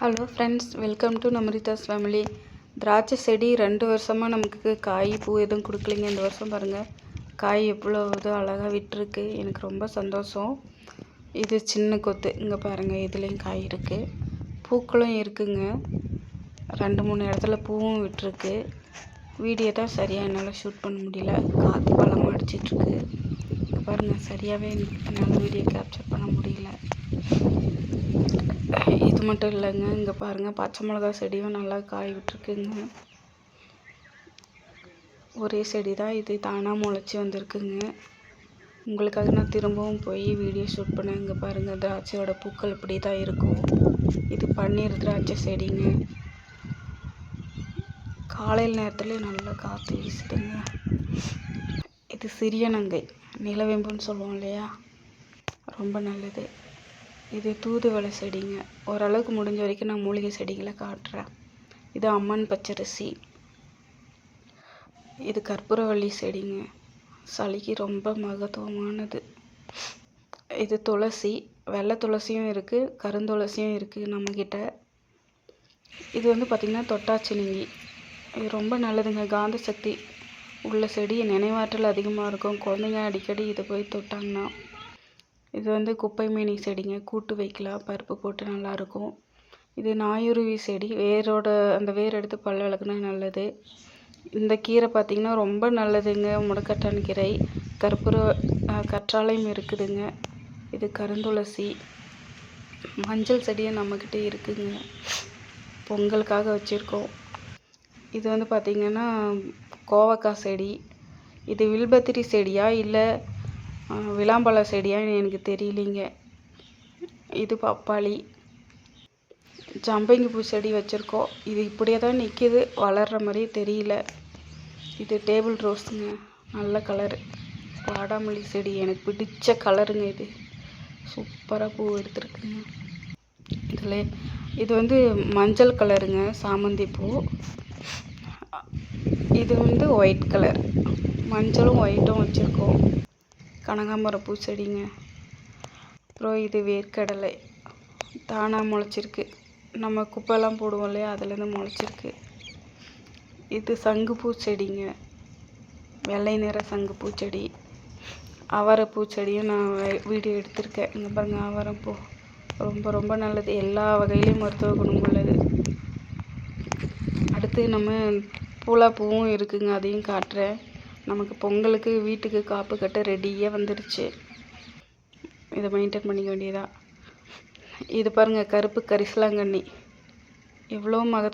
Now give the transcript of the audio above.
Hello friends welcome to நமரிதாஸ் family திராட்சை செடி ரெண்டு வருஷமாக நமக்கு காய் பூ எதுவும் கொடுக்கலிங்க. இந்த வருஷம் பாருங்கள் காய் எவ்வளோ இது அழகாக விட்டுருக்கு. எனக்கு ரொம்ப சந்தோஷம். இது சின்ன கொத்து. இங்கே பாருங்கள் இதுலேயும் காய் இருக்குது பூக்களும் இருக்குங்க. ரெண்டு மூணு இடத்துல பூவும் விட்டுருக்கு. வீடியோ தான் சரியாக என்னால் ஷூட் பண்ண முடியல. காற்று பழமாக அடிச்சிட்ருக்கு. இங்கே பாருங்கள் சரியாகவே என்னால் வீடியோ கேப்சர் பண்ண முடியல. இது மட்டும் இல்லைங்க. இங்கே பாருங்கள் பச்சை மிளகா செடியும் நல்லா காய் விட்டுருக்குங்க. ஒரே செடி தான் இது தானாக முளைச்சி வந்திருக்குங்க. உங்களுக்காக நான் திரும்பவும் போய் வீடியோ ஷூட் பண்ணேன் இங்கே பாருங்கள் திராட்சையோட பூக்கள் இப்படி தான் இருக்கும். இது பன்னீர் திராட்சை செடிங்க. காலையில் நேரத்தில் நல்லா காற்று வீசுதுங்க. இது சிறிய நங்கை நிலவேம்புன்னு சொல்லுவோம் இல்லையா? ரொம்ப நல்லது. இது தூதுவளை செடிங்க. ஓரளவுக்கு முடிஞ்ச வரைக்கும் நான் மூலிகை செடிகளை காட்டுறேன். இது அம்மன் பச்சரிசி. இது கற்பூரவள்ளி செடிங்க. சளிக்கு ரொம்ப மகத்துவமானது. இது துளசி. வெள்ளை துளசியும் இருக்குது கருந்துளசியும் இருக்குது நம்மக்கிட்ட இது வந்து பார்த்திங்கன்னா தொட்டாச்சினிங்கி. இது ரொம்ப நல்லதுங்க. காந்த சக்தி உள்ள செடி நினைவாற்றல் அதிகமாக இருக்கும். குழந்தைங்க அடிக்கடி இதை போய் தொட்டாங்கன்னா. இது வந்து குப்பைமேனி செடிங்க. கூட்டு வைக்கலாம் பருப்பு போட்டு நல்லாயிருக்கும் இது நாயுருவி செடி. வேரோட அந்த வேர் எடுத்து பல் விளக்குனா நல்லது. இந்த கீரை பார்த்திங்கன்னா ரொம்ப நல்லதுங்க. முடக்கட்டான் கீரை. கற்பூர கற்றாழையும் இருக்குதுங்க. இது கருந்துளசி. மஞ்சள் செடியும் நம்மக்கிட்ட இருக்குதுங்க பொங்கலுக்காக வச்சுருக்கோம். இது வந்து பார்த்திங்கன்னா கோவக்காய் செடி. இது வில்பத்திரி செடியா? இல்லை விளாம்பழ செடியான்னு எனக்கு தெரியலிங்க. இது பப்பாளி ஜம்பங்கி பூ செடி வச்சுருக்கோம். இது இப்படியே தான் நிற்கிது வளர்கிற மாதிரியே தெரியல. இது டேபிள் ரோஸுங்க. நல்ல கலரு. வாடாமல்லி செடி. எனக்கு பிடிச்ச கலருங்க இது. சூப்பராக பூ எடுத்துருக்குங்க. இதில் இது வந்து மஞ்சள் கலருங்க. சாமந்தி பூ. இது வந்து ஒயிட் கலர். மஞ்சளும் ஒயிட்டும் வச்சுருக்கோம். கனகாம்பரம் பூச்செடிங்க அப்புறம் இது வேர்க்கடலை. தானாக முளைச்சிருக்கு. நம்ம குப்பைலாம் போடுவோம் இல்லையா? அதுலேருந்து முளைச்சிருக்கு. இது சங்குப்பூ செடிங்க. வெள்ளை நிற சங்கு பூச்செடி அவரை பூச்செடியும் நான் வீடியோ எடுத்திருக்கேன். இங்கே பாருங்கள் அவரைப்பூ. ரொம்ப ரொம்ப நல்லது. எல்லா வகையிலையும் மருத்துவ குணம் உள்ளது. அடுத்து நம்ம பூலா பூவும் இருக்குங்க. அதையும் காட்டுறேன். நமக்கு பொங்கலுக்கு வீட்டுக்கு காப்பு கட்ட ரெடியாக வந்துடுச்சு இதை மெயின்டைன் பண்ணிக்க வேண்டியதா? இது பாருங்கள் கருப்பு கரிசலாங்கண்ணி. எவ்வளோ மக